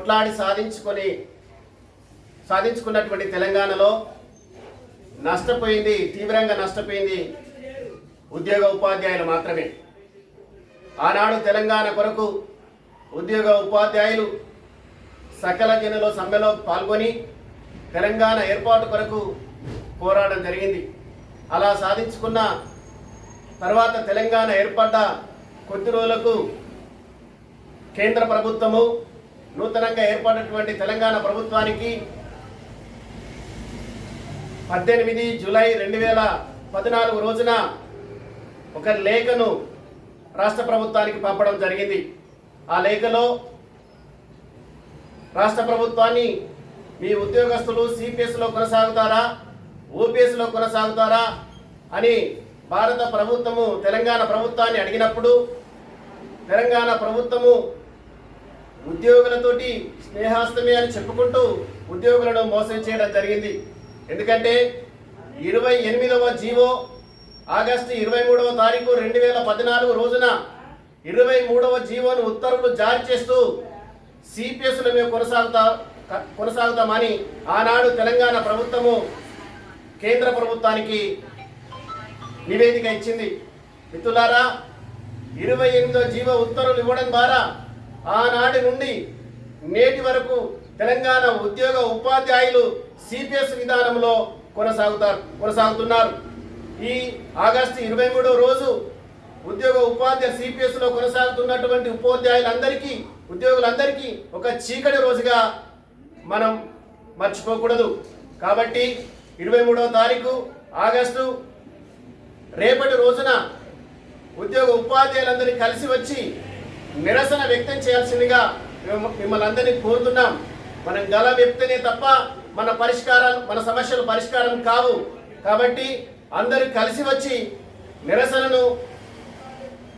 కొట్లాడి సాధించుకొని సాధించుకున్నటువంటి తెలంగాణలో నష్టపోయింది తీవ్రంగా నష్టపోయింది ఉద్యోగ ఉపాధ్యాయులు మాత్రమే. ఆనాడు తెలంగాణ కొరకు ఉద్యోగ ఉపాధ్యాయులు సకల జనుల సమ్మెలో పాల్గొని తెలంగాణ ఏర్పాటు కొరకు పోరాటం జరిగింది. అలా సాధించుకున్న తర్వాత తెలంగాణ ఏర్పడ్డ కొద్ది రోజులకు కేంద్ర ప్రభుత్వము నూతనంగా ఏర్పడినటువంటి తెలంగాణ ప్రభుత్వానికి పద్దెనిమిది జూలై రెండు వేల పద్నాలుగు రోజున ఒక లేఖను రాష్ట్ర ప్రభుత్వానికి పంపడం జరిగింది. ఆ లేఖలో రాష్ట్ర ప్రభుత్వాన్ని మీ ఉద్యోగస్తులు సిపిఎస్లో కొనసాగుతారా ఓపీఎస్లో కొనసాగుతారా అని భారత ప్రభుత్వము తెలంగాణ ప్రభుత్వాన్ని అడిగినప్పుడు తెలంగాణ ప్రభుత్వము ఉద్యోగులతోటి స్నేహాస్తమే అని చెప్పుకుంటూ ఉద్యోగులను మోసం చేయడం జరిగింది. ఎందుకంటే ఇరవై ఎనిమిదవ జీవో ఆగస్టు ఇరవై మూడవ తారీఖు రెండు వేల పద్నాలుగు రోజున ఇరవై మూడవ జీవోను ఉత్తర్వులు జారీ చేస్తూ సిపిఎస్లో మేము కొనసాగుతా కొనసాగుతామని ఆనాడు తెలంగాణ ప్రభుత్వము కేంద్ర ప్రభుత్వానికి నివేదిక ఇచ్చింది. మిత్రులారా ఇరవై ఎనిమిదో జీవ ఉత్తర్వులు ఇవ్వడం ద్వారా ఆనాటి నుండి నేటి వరకు తెలంగాణ ఉద్యోగ ఉపాధ్యాయులు సిపిఎస్ విధానంలో కొనసాగుతారు కొనసాగుతున్నారు. ఈ ఆగస్టు ఇరవై మూడో రోజు ఉద్యోగ ఉపాధ్యాయ సిపిఎస్లో కొనసాగుతున్నటువంటి ఉపాధ్యాయులందరికీ ఉద్యోగులందరికీ ఒక చీకటి రోజుగా మనం మర్చిపోకూడదు. కాబట్టి ఇరవై మూడవ తారీఖు ఆగస్టు రేపటి రోజున ఉద్యోగ ఉపాధ్యాయులందరినీ కలిసి వచ్చి నిరసన వ్యక్తం చేయాల్సిందిగా మిమ్మల్ని అందరినీ కోరుతున్నాం. మనం గల వ్యక్తనే తప్ప మన పరిష్కారాలు మన సమస్యలు పరిష్కారం కావు. కాబట్టి అందరూ కలిసి వచ్చి నిరసనను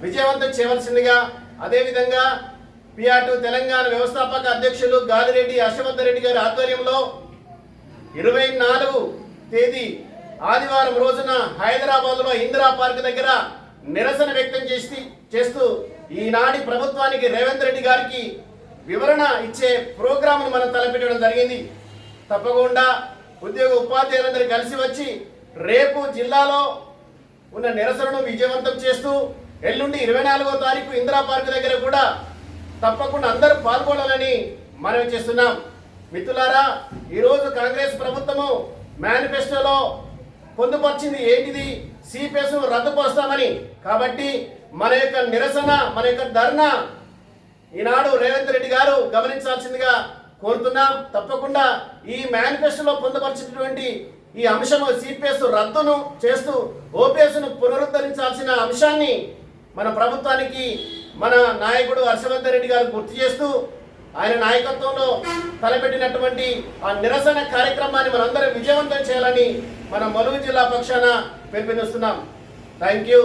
విజయవంతం చేయవలసిందిగా అదేవిధంగా పిఆర్టు తెలంగాణ వ్యవస్థాపక అధ్యక్షులు గాదిరెడ్డి హర్షవర్ధన్ రెడ్డి గారి ఆధ్వర్యంలో ఇరవై నాలుగు తేదీ ఆదివారం రోజున హైదరాబాద్లో ఇందిరా పార్క్ దగ్గర నిరసన వ్యక్తం చేసి చేస్తూ ఈనాటి ప్రభుత్వానికి రేవంత్ రెడ్డి గారికి వివరణ ఇచ్చే ప్రోగ్రాంను మనం తలపెట్టడం జరిగింది. తప్పకుండా ఉద్యోగ ఉపాధ్యాయులందరూ కలిసి వచ్చి రేపు జిల్లాలో ఉన్న నిరసనను విజయవంతం చేస్తూ ఎల్లుండి ఇరవై నాలుగో తారీఖు ఇందిరా పార్క్ దగ్గర కూడా తప్పకుండా అందరూ పాల్గొనాలని మనవి చేస్తున్నాం. మిత్రులారా ఈరోజు కాంగ్రెస్ ప్రభుత్వము మేనిఫెస్టోలో పొందుపరిచింది ఏంటిది? సిపిఎస్ రద్దుపరుస్తామని. కాబట్టి మన యొక్క నిరసన మన యొక్క ధర్నా ఈనాడు రేవంత్ రెడ్డి గారు గమనించాల్సిందిగా కోరుతున్నాం. తప్పకుండా ఈ మేనిఫెస్టోలో పొందుపరిచినటువంటి ఈ అంశము సిపిఎస్ రద్దును చేస్తూ ఓపీఎస్ను పునరుద్ధరించాల్సిన అంశాన్ని మన ప్రభుత్వానికి మన నాయకుడు హర్షవర్ధన్ రెడ్డి గారు గుర్తు చేస్తూ ఆయన నాయకత్వంలో తలపెట్టినటువంటి ఆ నిరసన కార్యక్రమాన్ని మనందరం విజయవంతం చేయాలని మన మలుగు జిల్లా పక్షాన పిలుపునిస్తున్నాం. Thank you